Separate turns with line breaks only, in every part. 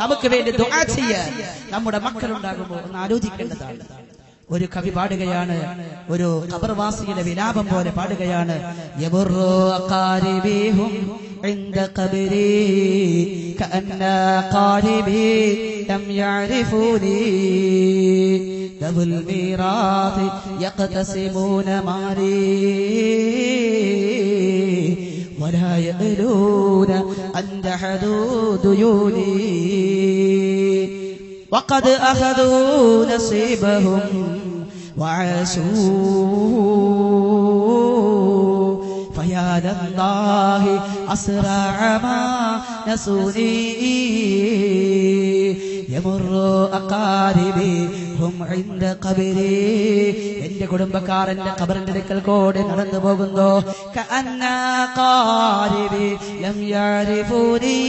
നമുക്ക് വേണ്ടി ദുആ ചെയ്യാൻ നമ്മുടെ മക്കളുണ്ടാകുമ്പോൾ ഒന്ന് ആലോചിക്കേണ്ടതാണ് ഒരു കവി പാടുകയാണ് ഒരു ഖബർവാസിയുടെ വിലാപം പോലെ പാടുകയാണ് യബുറു അഖാരിബിഹും عند قبري كأن قاربي لم يعرفوني ذو الميراث يقتسمون مالي ولا يألون أن جحدوا ديوني وقد أخذوا نصيبهم وعاشوا. فيا لله أسرع ما نسوني. يمر أقاربي هم عند قبري എന്റെ കുടുംബക്കാർ എന്റെ ഖബറിന്റെ അടുക്കൽ കൂടെ നടന്നു പോകുന്നു كأن قاربي لم يعرفوني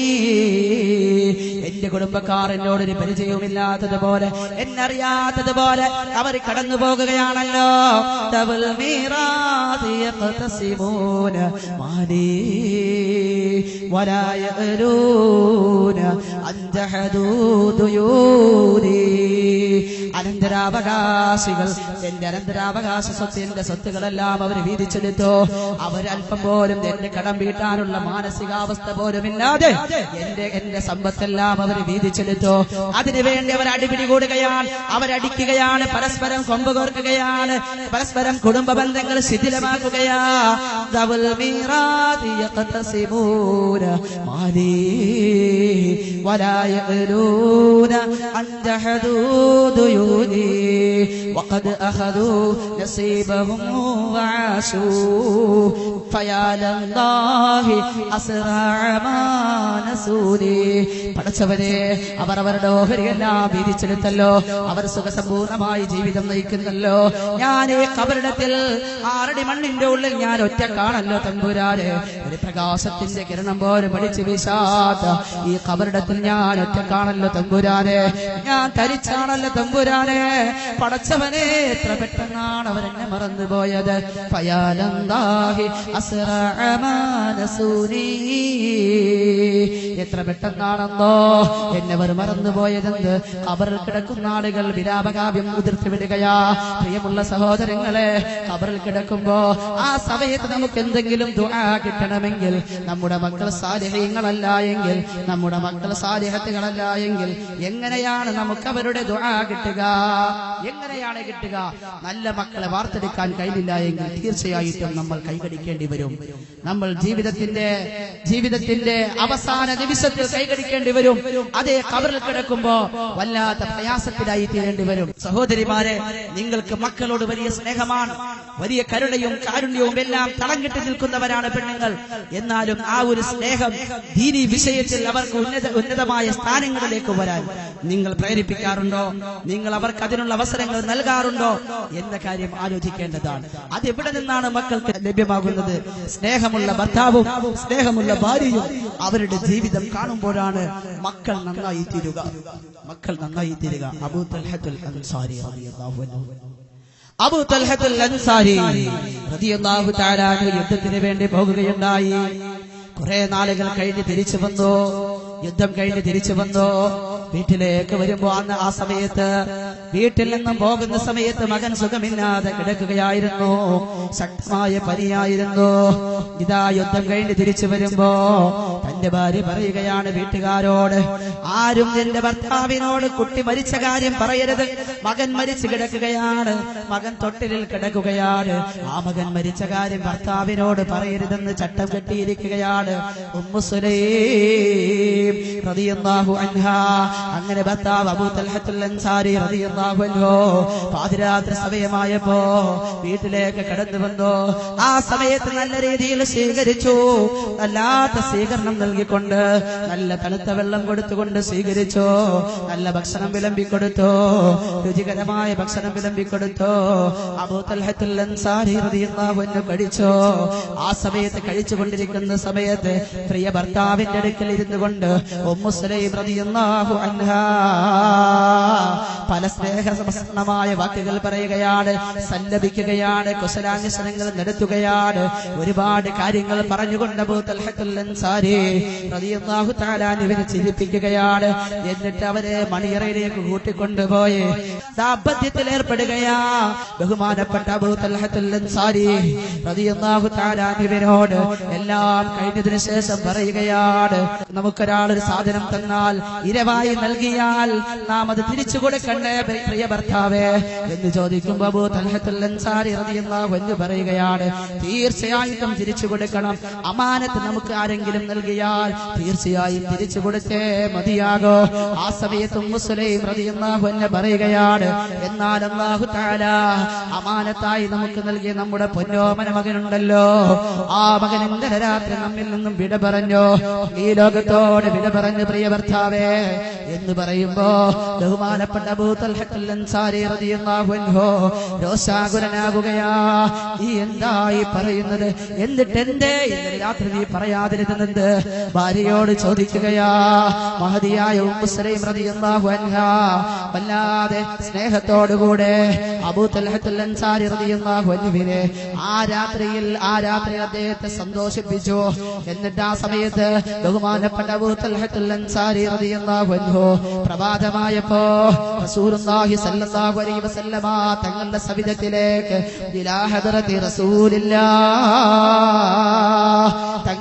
എന്റെ കുടുംബക്കാർ എന്നോടൊരു പരിചയവുമില്ലാത്തതുപോലെ എന്നറിയാത്തതുപോലെ അവർ കടന്നു പോകുകയാണല്ലോ തവൽ മീറാത്ത് ولا يقلون عن حدود ديوني അനന്തരാവകാശികൾ. എന്റെ അനന്തരാവകാശ സ്വത്ത് എന്റെ സ്വത്തുകളെല്ലാം അവർ വീതിച്ചെടുത്തു. അവരല്പം പോലും എന്റെ കടം വീട്ടാനുള്ള മാനസികാവസ്ഥ പോലും ഇല്ലാതെ എന്റെ എന്റെ സമ്പത്തെല്ലാം അവർ വീതിച്ചെടുത്തു. അതിനുവേണ്ടി അവർ അടിപിടി കൂടുകയാണ്. അവരടിക്കുകയാണ് പരസ്പരം കൊമ്പ് കോർക്കുകയാണ് പരസ്പരം കുടുംബ ബന്ധങ്ങൾ ശിഥിലമാക്കുകയാ വലാ യഅലൂന അൻ ജഹദൂ ദുയൂനി وقد أخذوا نصيبهم وعاشوا فيا لله أسرع ما نسوني പടച്ചവരെ അവർ അവരുടെ ഓഹരിയെല്ലാം വീതിച്ചെടുത്തല്ലോ അവർ സുഖസമ്പൂർണമായി ജീവിതം നയിക്കുന്നല്ലോ ഞാൻ ഈ കബറിടത്തിൽ ആറടി മണ്ണിന്റെ ഉള്ളിൽ ഞാൻ ഒറ്റക്കാണല്ലോ തമ്പുരാനെ ഒരു പ്രകാശത്തിന്റെ കിരണം പോലും പഠിച്ചു വീശാത്ത ഈ കബറിടത്തിൽ ഞാൻ ഒറ്റക്കാണല്ലോ തമ്പുരാനെ ഞാൻ തരിച്ചാണല്ലോ തമ്പുരാനെ പടച്ചവനെ എത്ര പെട്ടെന്നാണ് അവരെന്നെ മറന്നുപോയത്. ഫയാലന്താഹി അസ്റഅമാനസൂനി എത്ര പെട്ടെന്നാണെന്നോ? എന്നവർ അവർ മറന്നുപോയതെന്ത്? കബറിൽ കിടക്കുന്ന ആളുകൾ വിരാപകാവ്യം ഉതിർത്തി വിടുകയാ. പ്രിയമുള്ള സഹോദരങ്ങളെ കബറിൽ കിടക്കുമ്പോ ആ സമയത്ത് നമുക്ക് എന്തെങ്കിലും ദുആ കിട്ടണമെങ്കിൽ നമ്മുടെ മക്കൾ സാലിഹ്യങ്ങളല്ല എങ്കിൽ നമ്മുടെ മക്കൾ സാലിഹത്തുകളല്ല എങ്കിൽ എങ്ങനെയാണ് നമുക്ക് അവരുടെ ദുആ കിട്ടുക? എങ്ങനെയാണ് കിട്ടുക? നല്ല മക്കളെ വാർത്തെടുക്കാൻ കഴിയില്ല എങ്കിൽ തീർച്ചയായിട്ടും നമ്മൾ കൈകടിക്കേണ്ടി വരും. നമ്മൾ ജീവിതത്തിന്റെ ജീവിതത്തിന്റെ അവസാന നിമിഷത്തിൽ കൈകടിക്കേണ്ടി വരും. അതേ കബറിൽ കിടക്കുമ്പോ വല്ലാത്ത പ്രയാസത്തിലായി തീരേണ്ടി വരും. സഹോദരിമാരെ നിങ്ങൾക്ക് മക്കളോട് വലിയ സ്നേഹമാണ്. വലിയ കരുണയും കാരുണ്യവും എല്ലാം തളം കെട്ടി നിൽക്കുന്നവരാണ് പെണ്ണുങ്ങൾ. എന്നാലും ആ ഒരു സ്നേഹം ദീനി വിഷയത്തിൽ അവർക്ക് ഉന്നത ഉന്നതമായ സ്ഥാനങ്ങളിലേക്ക് വരാൻ നിങ്ങൾ പ്രേരിപ്പിക്കാറുണ്ടോ? നിങ്ങൾ അവർക്ക് അതിനുള്ള അവസരങ്ങൾ നൽകാറുണ്ടോ? എന്ന കാര്യം ആലോചിക്കേണ്ടതാണ്. അതെവിടെ നിന്നാണ് മക്കൾക്ക് ലഭ്യമാകുന്നത്? സ്നേഹമുള്ള ഭർത്താവും സ്നേഹമുള്ള ഭാര്യയും അവരുടെ ജീവിതം കാണുമ്പോഴാണ് മക്കൾ നന്നായി തീരുക. മക്കൾ നന്നായി തീരുക. അബൂ തൽഹത്തുൽ അൻസാരി റളിയല്ലാഹു അൻഹു. അബൂ തൽഹത്തുൽ അൻസാരി റളിയല്ലാഹു തആല യുദ്ധത്തിന് വേണ്ടി പോകുകയുണ്ടായി. കുറെ നാളുകൾ കഴിഞ്ഞ് തിരിച്ചു വന്നു. യുദ്ധം കഴിഞ്ഞ് തിരിച്ചു വന്നു. വീട്ടിലേക്ക് വരുമ്പോ അന്ന് ആ സമയത്ത് വീട്ടിൽ നിന്നും പോകുന്ന സമയത്ത് മകൻ സുഖമില്ലാതെ കിടക്കുകയായിരുന്നു. ശക്തമായ പനിയായിരുന്നു. ഇതാ യുദ്ധം കഴിഞ്ഞ് തിരിച്ചു വരുമ്പോ തന്റെ ഭാര്യ പറയുകയാണ് വീട്ടുകാരോട് ആരും എന്റെ ഭർത്താവിനോട് കുട്ടി മരിച്ച കാര്യം പറയരുത്. മകൻ മരിച്ചു കിടക്കുകയാണ്. മകൻ തൊട്ടിലിൽ കിടക്കുകയാണ്. ആ മകൻ മരിച്ച കാര്യം ഭർത്താവിനോട് പറയരുതെന്ന് ചട്ടം കെട്ടിയിരിക്കുകയാണ്. Ummu Sulaim. അൻഹ. അങ്ങനെ ഭർത്താവ് അബൂ തൽഹത്തുൽ അൻസാരി പാതിരാത്രി സമയമായപ്പോ വീട്ടിലേക്ക് കടന്നു വന്നു. ആ സമയത്ത് നല്ല രീതിയിൽ സ്വീകരിച്ചു. വല്ലാത്ത സ്വീകരണം നൽകിക്കൊണ്ട് നല്ല തണുത്ത വെള്ളം കൊടുത്തുകൊണ്ട് സ്വീകരിച്ചു. നല്ല ഭക്ഷണം വിളമ്പിക്കൊടുത്തു. രുചികരമായ ഭക്ഷണം വിളമ്പിക്കൊടുത്തു. അബൂ തൽഹത്തുൽ അൻസാരി കഴിച്ചു. ആ സമയത്ത് കഴിച്ചുകൊണ്ടിരിക്കുന്ന സമയത്ത് പ്രിയ ഭർത്താവിന്റെ അടുക്കൽ ഇരുന്നു കൊണ്ട് പല സ്നേഹസമസ്തമായ വാക്കുകൾ പറയുകയാണ് സല്ലപിക്കുകയാണ് കുശലാന്വേഷണങ്ങൾ നടത്തുകയാണ്. ഒരുപാട് കാര്യങ്ങൾ പറഞ്ഞുകൊണ്ട് ഇവരെ ചിരിപ്പിക്കുകയാണ്. എന്നിട്ട് അവരെ മണിയറയിലേക്ക് കൂട്ടിക്കൊണ്ടുപോയി. ദാമ്പത്യത്തിൽ ഏർപ്പെടുകയാ. ബഹുമാനപ്പെട്ട അബൂത്തൽഹത്തുല്ലൻസാരി എല്ലാം കഴിഞ്ഞതിന് ശേഷം പറയുകയാണ് നമുക്കൊരാൾ ഒരു സാധനം തന്നാൽ ഇരവായി നൽകിയാൽ നാം അത് തിരിച്ചു കൊടുക്കണ്ടേ പ്രിയ ഭർത്താവേ എന്ന് ചോദിക്കുമ്പോ അബൂ തൽഹത്തുൽ അൻസാരി പറയുകയാണ് തീർച്ചയായിട്ടും തിരിച്ചു കൊടുക്കണം. അമാനത്ത് നമുക്ക് ആരെങ്കിലും നൽകിയാൽ തീർച്ചയായും തിരിച്ചു കൊടുത്തേ മതിയാകോ? ആ സമയത്ത് ഉമ്മു സുലൈം റളിയല്ലാഹു പറയുകയാണ് എന്നാൽ അല്ലാഹു തആല അമാനത്തായി നമുക്ക് നൽകിയ നമ്മുടെ പൊന്നോമന മകനുണ്ടല്ലോ. ആ മകൻ ഇന്നലെ രാത്രി നമ്മിൽ നിന്നും വിട പറഞ്ഞു? ഈ ലോകത്തോട് വിട പറഞ്ഞു പ്രിയ ഭർത്താവേ എന്ന് പറയുമ്പോ ബഹുമാനപ്പെട്ട രോഷാകുലനാകുകയാ. നീ എന്തായി പറയുന്നത്? എന്നിട്ട് എന്തേ? ഇന്നലെ രാത്രി നീ പറയാതിരുന്നത് ഭാര്യയോട് ചോദിക്കുകയാ. മഹതിയായ ഉമ്മു സലൈം അൻഹ വല്ലാതെ സ്നേഹത്തോടുകൂടെ അബൂ തൽഹത്തുൽ അൻസാരി റളിയല്ലാഹു അൻഹുവിനെ ആ രാത്രിയിൽ ആ രാത്രി അദ്ദേഹത്തെ സന്തോഷിപ്പിച്ചു. എന്നിട്ട് ആ സമയത്ത് ബഹുമാനപ്പെട്ട അബൂ തൽഹത്തുൽ അൻസാരി റളിയല്ലാഹു അൻഹു പ്രഭാതമായപ്പോ തങ്ങളുടെ സവിധത്തിലേക്ക് റസൂലില്ലാ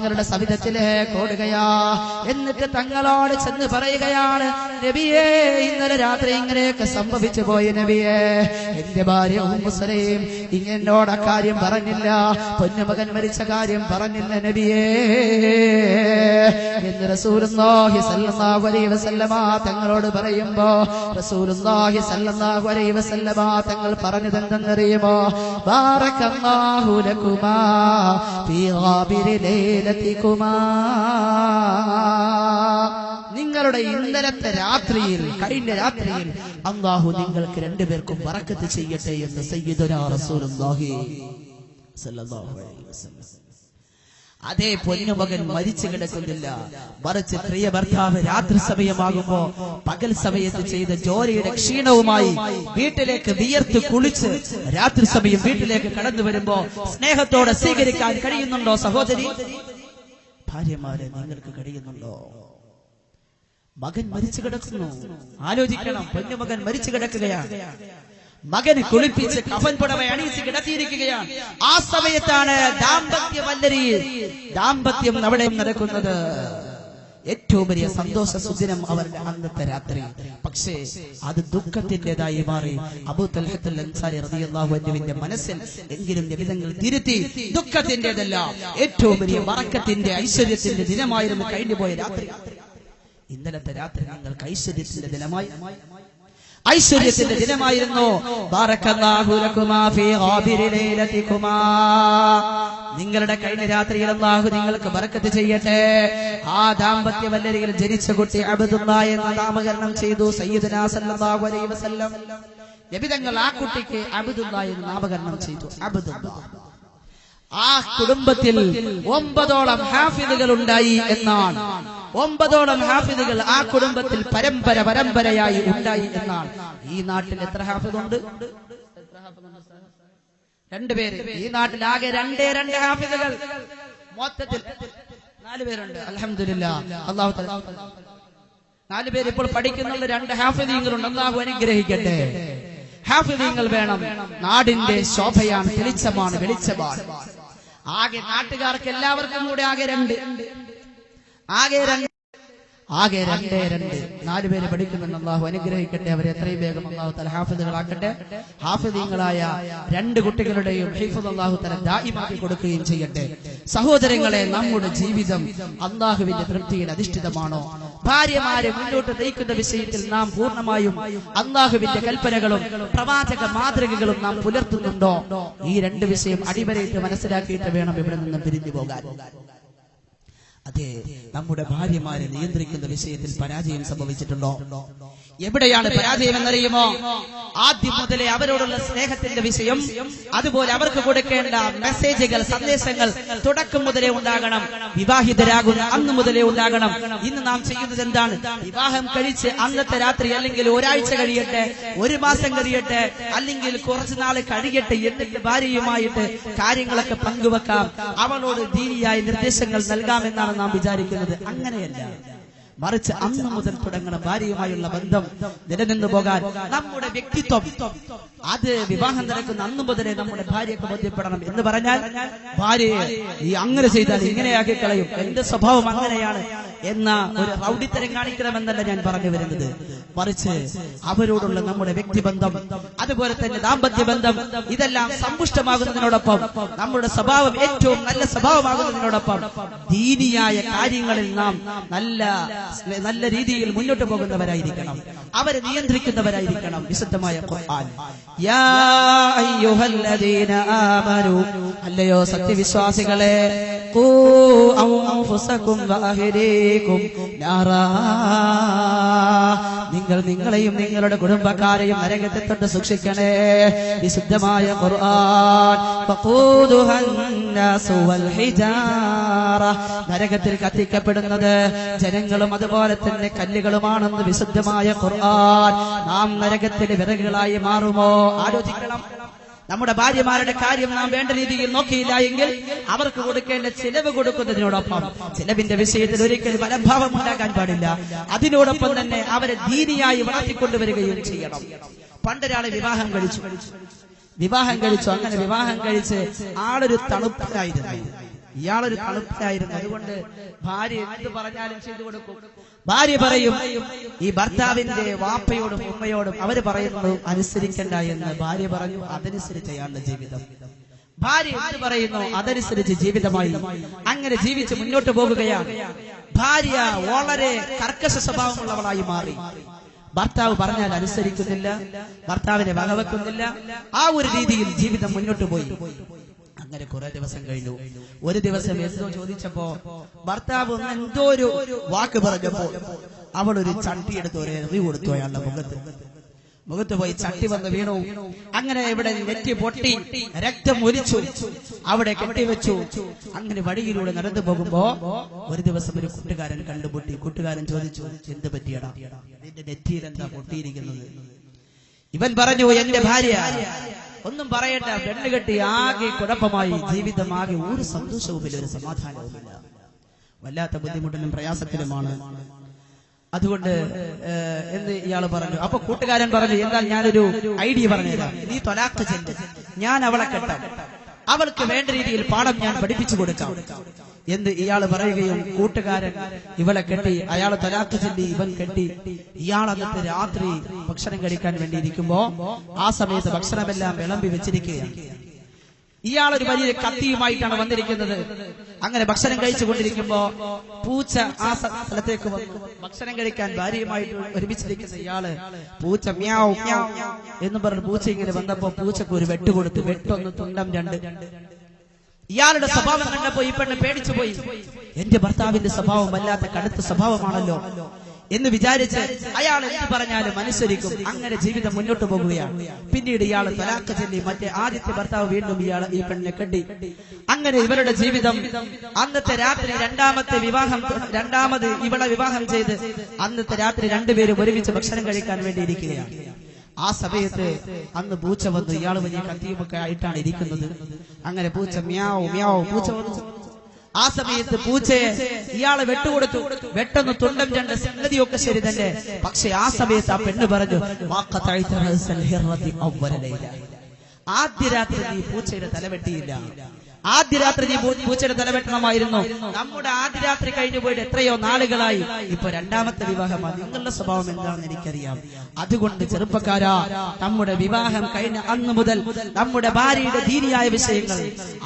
തങ്ങളുടെ സവിധത്തിലേക്ക് ഓടുകയാ. എന്നിട്ട് തങ്ങളോട് ചെന്ന് പറയുകയാണ് നബിയേ ഇന്നലെ രാത്രി ഇങ്ങനെയൊക്കെ സംഭവിച്ചു പോയി നബിയേ. എന്റെ ഭാര്യ ഉമ്മുസലയും ഇങ്ങനോട് അക്കാര്യം പറഞ്ഞില്ല. പൊന്നുമകൻ മരിച്ച കാര്യം പറഞ്ഞില്ല നബിയേ. എന്ന് അലൈഹി വസല്ലമ തങ്ങളോട് പറയുമ്പോ സല്ലല്ലാഹു അലൈഹി വസല്ലമ തങ്ങൾ പറഞ്ഞതെന്തെന്നറിയുമോ ബാറക്കല്ലാഹു ലൈലത്തിക്കുമാ നിങ്ങളുടെ ഇന്നലത്തെ രാത്രിയിൽ കഴിഞ്ഞ രാത്രിയിൽ അള്ളാഹു നിങ്ങൾക്ക് രണ്ടുപേർക്കും വറക്കത്ത് ചെയ്യട്ടെ എന്ന് സയ്യിദുനാ റസൂലുള്ളാഹി സല്ലല്ലാഹു അലൈഹി വസല്ലം. അതേ പൊന്നുമകൻ മരിച്ചു കിടക്കുന്നില്ല. മറിച്ച് പ്രിയ ഭർത്താവ് രാത്രി സമയമാകുമ്പോ പകൽ സമയത്ത് ചെയ്ത ജോലിയുടെ ക്ഷീണവുമായി വീട്ടിലേക്ക് വിയർത്ത് കുളിച്ച് രാത്രി സമയം വീട്ടിലേക്ക് കടന്നു വരുമ്പോ സ്നേഹത്തോടെ സ്വീകരിക്കാൻ കഴിയുന്നുണ്ടോ സഹോദരി? ഭാര്യമാരെ നിങ്ങൾക്ക് കഴിയുന്നുണ്ടോ? മകൻ മരിച്ചു കിടക്കുന്നു. ആലോചിക്കണം പൊന്നുമകൻ മരിച്ചു കിടക്കുകയാണ്. മകന് കുളിപ്പിച്ച് കഫൻ പുടവ അണിയിച്ച് കിടത്തിയിരിക്കുകയാണ്. ആ സമയത്താണ് ദാമ്പത്യ വല്ലരി. ദാമ്പത്യം അവിടെ നടക്കുന്നത്. ഏറ്റവും വലിയ സന്തോഷ സുദിനം അവരുടെ അന്നത്തെ രാത്രി. പക്ഷേ അത് ദുഃഖത്തിന്റേതായി മാറി. അബൂ തൽഹത്തുൽ അൻസാരി റളിയല്ലാഹു അൻഹുവിന്റെ മനസ്സിൽ എങ്കിലും നിബിധങ്ങൾ തിരുത്തി. ദുഃഖത്തിന്റേതല്ല ഏറ്റവും വലിയ വറക്കത്തിന്റെ ഐശ്വര്യത്തിന്റെ ദിനമായിരുന്നു കഴിഞ്ഞുപോയ രാത്രി. ഇന്നലത്തെ രാത്രി നിങ്ങൾക്ക് ഐശ്വര്യത്തിന്റെ ദിനമായി. ഐശ്വര്യത്തിന്റെ ദിനമായിരുന്നു. നിങ്ങളുടെ കഴിഞ്ഞ രാത്രിയിൽ അല്ലാഹു നിങ്ങൾക്ക് ബറക്കത്ത് ചെയ്യട്ടെ. ആ ദാമ്പത്യ വല്ലരിയിൽ ജനിച്ച കുട്ടി അബുദുന്ന എന്ന് നാമകരണം ചെയ്തു സയ്യിദുനാ സല്ലല്ലാഹു അലൈഹി വസല്ലം. നബിതങ്ങൾ ആ കുട്ടിക്ക് അബുദുന്ന എന്ന് നാമകരണം ചെയ്തു. അബ്ദുല്ല ആ കുടുംബത്തിൽ ഒമ്പതോളം ഹാഫിദുകൾ ഉണ്ടായി എന്നാണ്. ഒമ്പതോളം ഹാഫിദുകൾ ആ കുടുംബത്തിൽ പരമ്പര പരമ്പരയായി ഉണ്ടായി എന്നാണ്. ഈ നാട്ടിൽ എത്ര ഹാഫിദുണ്ട്? രണ്ടുപേര് ഈ നാട്ടിൽ ആകെ രണ്ടേ രണ്ട് ഹാഫിദുകൾ. മൊത്തത്തിൽ നാല് പേരുണ്ട്. അലഹമില്ല അള്ളാഹു നാല് പേര് ഇപ്പോൾ പഠിക്കുന്നുള്ള രണ്ട് ഹാഫിദീങ്ങളുണ്ട്. അള്ളാഹു അനുഗ്രഹിക്കട്ടെ. ഹാഫിദീങ്ങൾ വേണം. നാടിന്റെ ശോഭയാണ് വെളിച്ചമാണ് വെളിച്ചമാണ്. ആകെ നാട്ടുകാർക്ക് എല്ലാവർക്കും കൂടെ ആകെ രണ്ട്. ആകെ രണ്ട് ആകെ രണ്ടേ രണ്ട്. നാല് പേര് പഠിക്കുന്നുണ്ട്. അള്ളാഹു അനുഗ്രഹിക്കട്ടെ. അവരെ എത്രയും വേഗം അള്ളാഹു തല ഹാഫിദുകളാക്കട്ടെ. ഹാഫിദീങ്ങളായ രണ്ട് കുട്ടികളുടെയും ഹിഫുദ് അള്ളാഹു തല ദായിമാക്കി കൊടുക്കുകയും ചെയ്യട്ടെ. സഹോദരങ്ങളെ നമ്മുടെ ജീവിതം അള്ളാഹുവിന്റെ തൃപ്തിയിൽ അധിഷ്ഠിതമാണോ? ഭാര്യമാരെ മുന്നോട്ട് നയിക്കുന്ന വിഷയത്തിൽ നാം പൂർണമായും അള്ളാഹുവിന്റെ കൽപ്പനകളും പ്രവാചക മാതൃകകളും നാം പുലർത്തുന്നുണ്ടോ? ഈ രണ്ട് വിഷയം അടിവരയിട്ട് മനസ്സിലാക്കിയിട്ട് വേണം ഇവിടെ നിന്നും പിരിഞ്ഞു പോകാൻ. അതെ നമ്മുടെ ഭാര്യമാരെ നിയന്ത്രിക്കുന്ന വിഷയത്തിൽ പരാജയം സംഭവിച്ചിട്ടുണ്ടോ? എവിടെയാണ് പരാജയം എന്നറിയുമോ? ആദ്യം മുതലേ അവരോടുള്ള സ്നേഹത്തിന്റെ വിഷയം അതുപോലെ അവർക്ക് കൊടുക്കേണ്ട മെസ്സേജുകൾ സന്ദേശങ്ങൾ തുടക്കം മുതലേ ഉണ്ടാകണം. വിവാഹിതരാകുന്ന അന്ന് മുതലേ ഉണ്ടാകണം. ഇന്ന് നാം ചെയ്യുന്നത് എന്താണ്? വിവാഹം കഴിച്ച് അന്നത്തെ രാത്രി അല്ലെങ്കിൽ ഒരാഴ്ച കഴിയട്ടെ ഒരു മാസം കഴിയട്ടെ അല്ലെങ്കിൽ കുറച്ചു നാൾ കഴിയട്ടെ എന്നിട്ട് ഭാര്യയുമായിട്ട് കാര്യങ്ങളൊക്കെ പങ്കുവെക്കാം. അവളോട് ദീനിയായ നിർദ്ദേശങ്ങൾ നൽകാമെന്നാണ് നാം വിചാരിക്കുന്നത് അങ്ങനെയല്ല. മറിച്ച് അന്ന് മുതൽ തുടങ്ങുന്ന ഭാര്യയുമായുള്ള ബന്ധം നിലനിന്നു പോകാൻ നമ്മുടെ വ്യക്തിത്വം അത് വിവാഹം നടക്കുന്ന അന്ന് മുതലേ നമ്മുടെ ഭാര്യയ്ക്ക് ബോധ്യപ്പെടണം എന്ന് പറഞ്ഞാൽ ഭാര്യയെ ഈ അങ്ങനെ ചെയ്താൽ ഇങ്ങനെയാക്കി കളയും എന്റെ സ്വഭാവം അങ്ങനെയാണ് എന്ന ഒരു റൗഡിത്തരം കാണിക്കണമെന്നല്ല ഞാൻ പറഞ്ഞു വരുന്നത്. മറിച്ച് അവരോടുള്ള നമ്മുടെ വ്യക്തിബന്ധം അതുപോലെ തന്നെ ദാമ്പത്യ ബന്ധം ഇതെല്ലാം സമ്പുഷ്ടമാകുന്നതിനോടൊപ്പം നമ്മുടെ സ്വഭാവം ഏറ്റവും നല്ല സ്വഭാവമാകുന്നതിനോടൊപ്പം ദീനിയായ കാര്യങ്ങളിൽ നാം നല്ല നല്ല രീതിയിൽ മുന്നോട്ട് പോകുന്നവരായിരിക്കണം. അവരെ നിയന്ത്രിക്കുന്നവരായിരിക്കണം. വിശുദ്ധമായ ഖുർആൻ. യാ അയ്യുഹല്ലദീന ആമനു. അല്ലയോ സത്യവിശ്വാസികളെ ഖൂ അൻഫുസകും വഅഹ്ലീകും നാറാ നിങ്ങൾ നിങ്ങളെയും നിങ്ങളുടെ കുടുംബക്കാരെയും നരകത്തെ തൊട്ട് സൂക്ഷിക്കണേ. വിശുദ്ധമായ ഖുർആൻ. നരകത്തിൽ കത്തിക്കപ്പെടുന്നത് ജനങ്ങളും അതുപോലെ തന്നെ കല്ലുകളുമാണെന്ന് വിശുദ്ധമായ ഖുർആൻ. നാം നരകത്തിലെ വിറകുകളായി മാറുമോ? ആലോചിക്കണം. നമ്മുടെ ഭാര്യമാരുടെ കാര്യം നാം വേണ്ട രീതിയിൽ നോക്കിയില്ല എങ്കിൽ അവർക്ക് കൊടുക്കേണ്ട ചിലവ് കൊടുക്കുന്നതിനോടൊപ്പം ചിലവിന്റെ വിഷയത്തിൽ ഒരിക്കലും ഫലഭാവം ഉണ്ടാക്കാൻ പാടില്ല. അതിനോടൊപ്പം തന്നെ അവരെ ദീനിയായി വളർത്തിക്കൊണ്ടുവരികയും ചെയ്യണം. പണ്ടൊരാളെ വിവാഹം കഴിച്ചു. വിവാഹം കഴിച്ചു. അങ്ങനെ വിവാഹം കഴിച്ച് ആളൊരു തണുപ്പിലായിരുന്നു ഇയാളൊരു തണുപ്പിലായിരുന്നു അതുകൊണ്ട് ഭാര്യ എന്ത് പറഞ്ഞാലും ചെയ്തു കൊടുക്കും. ഭാര്യ പറയും ഈ ഭർത്താവിന്റെ വാപ്പയോടും ഉമ്മയോടും അവർ പറയുന്നത് അനുസരിക്കണ്ട എന്ന്. ഭാര്യ പറഞ്ഞു അതനുസരിച്ച് അയാളുടെ ജീവിതം. ഭാര്യ പറയുന്നു? അതനുസരിച്ച് ജീവിതമായി. അങ്ങനെ ജീവിച്ച് മുന്നോട്ട് പോകുകയാണ്. ഭാര്യ വളരെ കർക്കശ സ്വഭാവമുള്ളവളായി മാറി. ഭർത്താവ് പറഞ്ഞാൽ അനുസരിക്കുന്നില്ല ഭർത്താവിനെ വകവെക്കുന്നില്ല. ആ ഒരു രീതിയിൽ ജീവിതം മുന്നോട്ട് പോയി. അങ്ങനെ കുറെ ദിവസം കഴിഞ്ഞു. ഒരു ദിവസം എന്തോ ചോദിച്ചപ്പോ ഭർത്താവ് എന്തോ ഒരു വാക്ക് പറഞ്ഞപ്പോ അവൾ ഒരു ചട്ടി എടുത്ത് ഒരു എറി കൊടുത്തു അയാളുടെ മുഖത്ത്. മുഖത്ത് പോയി ചട്ടി വന്ന് വീണു. അങ്ങനെ ഇവിടെ നെറ്റി പൊട്ടി രക്തം ഒലിച്ചു. അവിടെ കെട്ടിവെച്ചു അങ്ങനെ വഴിയിലൂടെ നടന്നു പോകുമ്പോ ഒരു ദിവസം ഒരു കൂട്ടുകാരൻ കണ്ടുപൊട്ടി കൂട്ടുകാരൻ ചോദിച്ചു എന്ത് പറ്റിയടാ? നിന്റെ നെറ്റിയിൽ എന്താ പൊട്ടിയിരിക്കുന്നത്? ഇവൻ പറഞ്ഞു എന്റെ ഭാര്യ ഒന്നും പറയണ്ട. പെണ്ണ് കെട്ടി ആകെ കുഴപ്പമായി. ജീവിതം ആകെ ഒരു സന്തോഷവുമില്ല ഒരു സമാധാനവുമില്ല. വല്ലാത്ത ബുദ്ധിമുട്ടിലും പ്രയാസത്തിലുമാണ്. അതുകൊണ്ട് എന്ത് ഇയാൾ പറഞ്ഞു. അപ്പൊ കൂട്ടുകാരൻ പറഞ്ഞു എന്നാൽ ഞാനൊരു ഐഡിയ പറഞ്ഞുതരാം. നീ തൊലാക്ക് ചെല്ല്. ഞാൻ അവളെ കെട്ടാം. അവൾക്ക് വേണ്ട രീതിയിൽ പാഠം ഞാൻ പഠിപ്പിച്ചു കൊടുക്കാം. എന്ന് ഇയാൾ പറയുകയും കൂട്ടുകാരൻ ഇവളെ കെട്ടി അയാൾ തലാക്ക് ചൊല്ലി ഇവൻ കെട്ടി. ഇയാൾ അന്നത്തെ രാത്രി ഭക്ഷണം കഴിക്കാൻ വേണ്ടി ഇരിക്കുമ്പോ ആ സമയത്ത് ഭക്ഷണമെല്ലാം വിളമ്പി വെച്ചിരിക്കുകയാണ്. ഇയാൾ ഒരു വലിയ കത്തിയുമായിട്ടാണ് വന്നിരിക്കുന്നത്. അങ്ങനെ ഭക്ഷണം കഴിച്ചു കൊണ്ടിരിക്കുമ്പോ പൂച്ച ആ സ്ഥലത്തേക്ക് വന്നു. ഭക്ഷണം കഴിക്കാൻ ഭാര്യയുമായിട്ട് ഒരുമിച്ചിരിക്കുന്ന ഇയാൾ പൂച്ച മ്യാവ് മ്യാവ് എന്ന് പറഞ്ഞ് പൂച്ച ഇങ്ങനെ വന്നപ്പോ പൂച്ചക്ക് ഒരു വെട്ട് കൊടുത്തു വെട്ടൊന്ന് തുണ്ടം രണ്ട്. ഇയാളുടെ സ്വഭാവം കണ്ടപ്പോ ഈ പെണ്ണ് പേടിച്ചു പോയി. എന്റെ ഭർത്താവിന്റെ സ്വഭാവം വല്ലാത്ത കടുത്ത സ്വഭാവമാണല്ലോ എന്ന് വിചാരിച്ച് അയാൾ എന്ത് പറഞ്ഞാലും അനുസരിക്കും. അങ്ങനെ ജീവിതം മുന്നോട്ട് പോകുകയാണ്. പിന്നീട് ഇയാൾ തലാക്ക് ചൊല്ലി മറ്റേ ആദ്യത്തെ ഭർത്താവ് വീണ്ടും ഇയാൾ ഈ പെണ്ണിനെ കെട്ടി. അങ്ങനെ ഇവരുടെ ജീവിതം അന്നത്തെ രാത്രി രണ്ടാമത്തെ വിവാഹം രണ്ടാമത് ഇവളെ വിവാഹം ചെയ്ത് അന്നത്തെ രാത്രി രണ്ടുപേരും ഒരുമിച്ച് ഭക്ഷണം കഴിക്കാൻ വേണ്ടി ഇരിക്കുകയാണ്. ആ സമയത്ത് അന്ന് പൂച്ച വന്ന് ഇയാൾ വലിയ കത്തിയുമൊക്കെ ആയിട്ടാണ് ഇരിക്കുന്നത്. അങ്ങനെ പൂച്ച മ്യാവ് മ്യാവ് പൂച്ച വന്നു. ആ സമയത്ത് പൂച്ചയെ ഇയാളെ വെട്ടുകൊടുത്തു. വെട്ടൊന്ന് തുണ്ടം രണ്ട് സംഗതിയൊക്കെ ശരി തന്നെ പക്ഷെ ആ സമയത്ത് ആ പെണ്ണ് പറഞ്ഞു. ആദ്യ രാത്രി നീ പൂച്ചയുടെ തല വെട്ടിയില്ല. ആദ്യ രാത്രി നീ പൂച്ചയുടെ തല വെട്ടണമായിരുന്നു നമ്മുടെ ആദ്യ രാത്രി കഴിഞ്ഞു പോയിട്ട് എത്രയോ നാളുകളായി. ഇപ്പൊ രണ്ടാമത്തെ വിവാഹമാണ്. നിങ്ങളുടെ സ്വഭാവം എന്താണെന്ന് എനിക്കറിയാം. അതുകൊണ്ട് ചെറുപ്പക്കാരാ നമ്മുടെ വിവാഹം കഴിഞ്ഞ അന്ന് മുതൽ നമ്മുടെ ഭാര്യയുടെ ദീനിയായ വിഷയങ്ങൾ.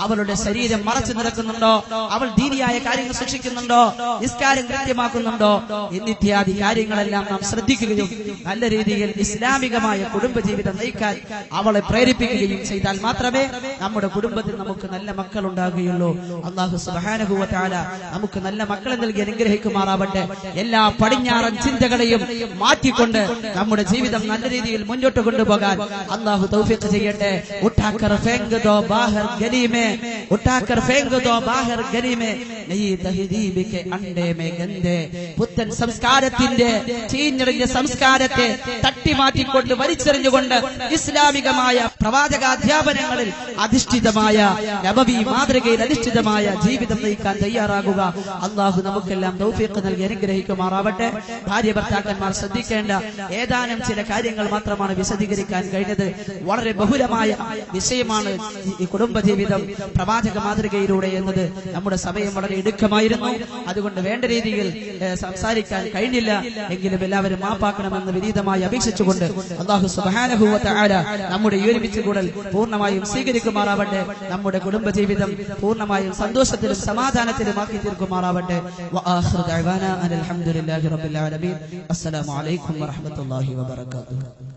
അവളുടെ ശരീരം മറച്ചു നിൽക്കുന്നുണ്ടോ അവൾ ദീനിയായ കാര്യങ്ങൾ സൂക്ഷിക്കുന്നുണ്ടോ? നിസ്കാരം കൃത്യമാക്കുന്നുണ്ടോ? എന്നിത്യാദി കാര്യങ്ങളെല്ലാം നാം ശ്രദ്ധിക്കുകയും നല്ല രീതിയിൽ ഇസ്ലാമികമായ കുടുംബജീവിതം നയിക്കാൻ അവളെ പ്രേരിപ്പിക്കുകയും ചെയ്താൽ മാത്രമേ നമ്മുടെ കുടുംബത്തിൽ നമുക്ക് നല്ല മക്കൾ ഉണ്ടാകുകയുള്ളൂ അള്ളാഹു സുബാനുഭൂവത്താല നമുക്ക് നല്ല മക്കളെ നൽകി അനുഗ്രഹിക്കുമാറാവട്ടെ. എല്ലാ പടിഞ്ഞാറൻ ചിന്തകളെയും മാറ്റിക്കൊണ്ട് നമ്മുടെ ജീവിതം നല്ല രീതിയിൽ മുന്നോട്ട് കൊണ്ടുപോകാൻ അള്ളാഹു തൗഫിക്ക് ചെയ്യട്ടെ. ഉട്ടാക്കർ ഫേങ്ക് ദോ ദോ പുത്തൻ സംസ്കാരത്തിന്റെ ചീഞ്ഞിറിഞ്ഞ സംസ്കാരത്തെ തട്ടിമാറ്റിക്കൊണ്ട് വലിച്ചെറിഞ്ഞുകൊണ്ട് ഇസ്ലാമികമായ പ്രവാചകാധ്യാപനങ്ങളിൽ അധിഷ്ഠിതമായ നബവി മാതൃകയിൽ അധിഷ്ഠിതമായ ജീവിതം നയിക്കാൻ തയ്യാറാകുക. അള്ളാഹു നമുക്കെല്ലാം തൗഫീഖ് നൽകി അനുഗ്രഹിക്കുമാറാവട്ടെ. ഭാര്യ ഭർത്താക്കന്മാർ ശ്രദ്ധിക്കേണ്ട ഏതാനും ചില കാര്യങ്ങൾ മാത്രമാണ് വിശദീകരിക്കാൻ കഴിഞ്ഞത്. വളരെ ബഹുലമായ വിഷയമാണ് ഈ കുടുംബജീവിതം പ്രവാചക മാതൃകയിലൂടെ എന്നത്. നമ്മുടെ സമയം വളരെ ഇടുക്കമായിരുന്നു. അതുകൊണ്ട് വേണ്ട രീതിയിൽ സംസാരിക്കാൻ കഴിഞ്ഞില്ല. എങ്കിലും എല്ലാവരും മാപ്പാക്കണമെന്ന് വിനീതമായി അപേക്ഷിച്ചുകൊണ്ട് അള്ളാഹു സുബാനഹുവത്ത ആല നമ്മുടെ ഈ ഒരുമിച്ച് കൂടൽ പൂർണമായും സ്വീകരിക്കുമാറാവട്ടെ. നമ്മുടെ കുടുംബജീവിതം പൂർണമായും സന്തോഷത്തിലും സമാധാനത്തിലും ആക്കി തീർക്കുമാറാവട്ടെ. അസ്സലാമു അലൈക്കും വറഹ്മത്തുള്ളാഹി വബറകാതുഹു.